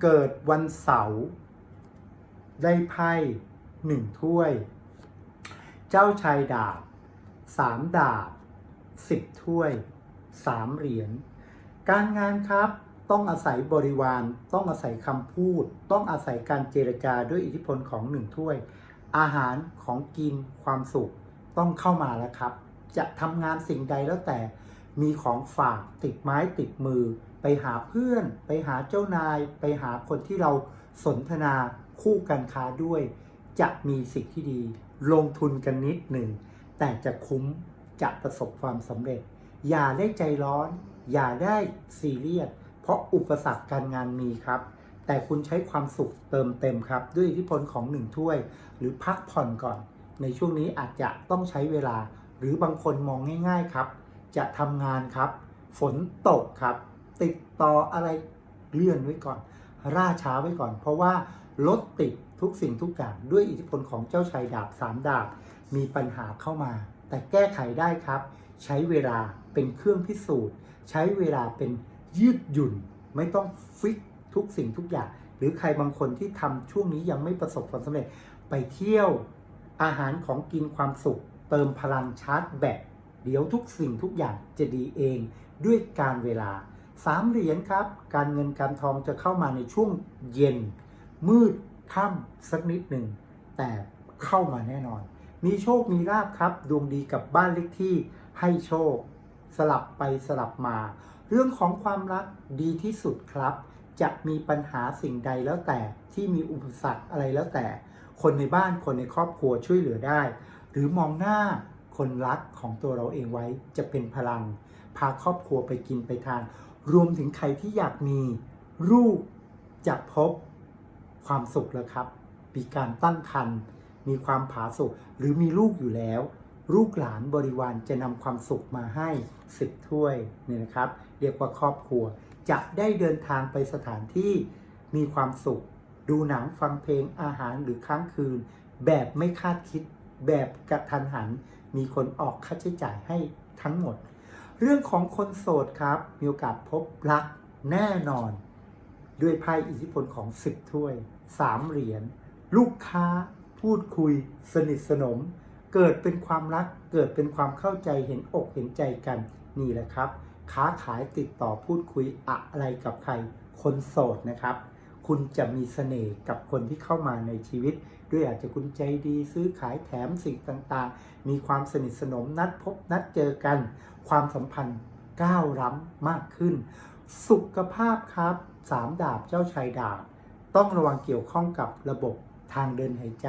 เกิดวันเสาร์ได้ไพ่หนึ่งถ้วย เจ้าชายดาบสามดาบสิบถ้วยสามเหรียญการงานครับต้องอาศัยบริวาร ต้องอาศัยคำพูด ต้องอาศัยการเจรจาด้วยอิทธิพลของหนึ่งถ้วย อาหารของกินความสุขต้องเข้ามาแล้วครับ จะทำงานสิ่งใดแล้วแต่ มีของฝากติดไม้ติดมือ ไปหาเพื่อน ไปหาเจ้านาย ไปหาคนที่เราสนทนาคู่กันค้าด้วย จะมีสิ่งที่ดี ลงทุนกันนิดหนึ่ง แต่จะคุ้มจะประสบความสำเร็จ อย่าได้ใจร้อน อย่าได้ซีเรียสเพราะอุปสรรคการงานมีครับ แต่คุณใช้ความสุขเติมเต็มครับ ด้วยอิทธิพลของหนึ่งถ้วย หรือพักผ่อนก่อน ในช่วงนี้อาจจะต้องใช้เวลา หรือบางคนมองง่าย ๆ ครับ จะทำงานครับ ฝนตกครับ ติดต่ออะไรเลื่อนไว้ก่อน ราช้าไว้ก่อน เพราะว่ารถติดทุกสิ่งทุกอย่างด้วยอิทธิพลของเจ้าชายดาบสามดาบมีปัญหาเข้ามา แต่แก้ไขได้ครับ ใช้เวลาเป็นเครื่องพิสูจน์ ใช้เวลาเป็นยืดหยุ่น ไม่ต้องฟิกทุกสิ่งทุกอย่าง หรือใครบางคนที่ทำช่วงนี้ยังไม่ประสบความสำเร็จ ไปเที่ยวอาหารของกินความสุข เติมพลังชาร์จแบต เดี๋ยวทุกสิ่งทุกอย่างจะดีเองด้วยการเวลาสามเหรียญครับ การเงินการทองจะเข้ามาในช่วงเย็น มืดค่ำสักนิดหนึ่ง แต่เข้ามาแน่นอน มีโชคมีลาบครับ ดวงดีกับบ้านเลขที่ให้โชค สลับไปสลับมา เรื่องของความรักดีที่สุดครับ จะมีปัญหาสิ่งใดแล้วแต่ที่มีอุปสรรคอะไรแล้วแต่ คนในบ้านคนในครอบครัวช่วยเหลือได้ หรือมองหน้า คนรักของตัวเราเองไว้จะเป็นพลัง พาครอบครัวไปกินไปทาน รวมถึงใครที่อยากมีลูกจะพบความสุขแล้วครับ มีการตั้งครรภ์มีความผาสุกหรือมีลูกอยู่แล้ว ลูกหลานบริวารจะนำความสุขมาให้สิบถ้วยเนี่ยนะครับ เรียกว่าครอบครัว จะได้เดินทางไปสถานที่มีความสุข ดูหนังฟังเพลงอาหารหรือค้างคืน แบบไม่คาดคิด แบบกระทันหัน มีคนออกค่าใช้จ่ายให้ทั้งหมด เรื่องของคนโสดครับ มีโอกาสพบรักแน่นอน ด้วยไพ่อิทธิพลของ 10 ถ้วย 3 เหรียญลูกค้าพูดคุย สนิทสนม เกิดเป็นความรัก เกิดเป็นความเข้าใจเห็นอกเห็นใจกันนี่แหละครับ ค้าขายติดต่อพูดคุยอะไรกับใคร คนโสดนะครับ คุณจะมีเสน่ห์กับคนที่เข้ามาในชีวิต ด้วยอาจจะคุณใจดีซื้อขายแถมสิ่งต่างๆ มีความสนิทสนมนัดพบนัดเจอกัน ความสัมพันธ์ก้าวล้ำมากขึ้น สุขภาพครับสามดาบเจ้าชายดาบ ต้องระวังเกี่ยวข้องกับระบบทางเดินหายใจ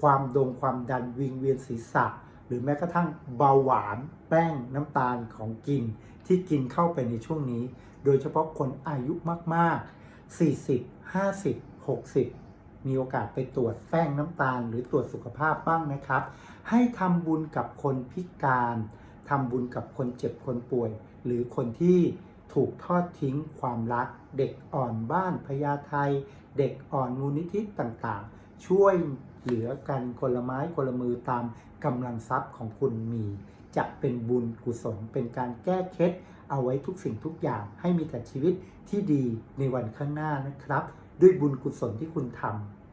ความดงความดันวิงเวียนศีรษะ หรือแม้กระทั่งเบาหวาน แป้งน้ำตาลของกิน ที่กินเข้าไปในช่วงนี้ โดยเฉพาะคนอายุมากๆ 40 50 60 มีโอกาสไปตรวจแป้งน้ำตาล หรือตรวจสุขภาพบ้างนะครับ ให้ทำบุญกับคนพิการทำบุญกับคนเจ็บคนป่วย หรือคนที่ถูกทอดทิ้งความรัก เด็กอ่อนบ้านพญาไทเด็กอ่อนมูลนิธิต่างๆ ช่วยเหลือกันคนละไม้คนละมือตามกำลังทรัพย์ของคุณมี จะเป็นบุญกุศลเป็นการแก้เคล็ด เอาไว้ทุกสิ่งทุกอย่างให้มีแต่ชีวิตที่ดีในวันข้างหน้านะครับ ด้วยบุญกุศลที่คุณทำ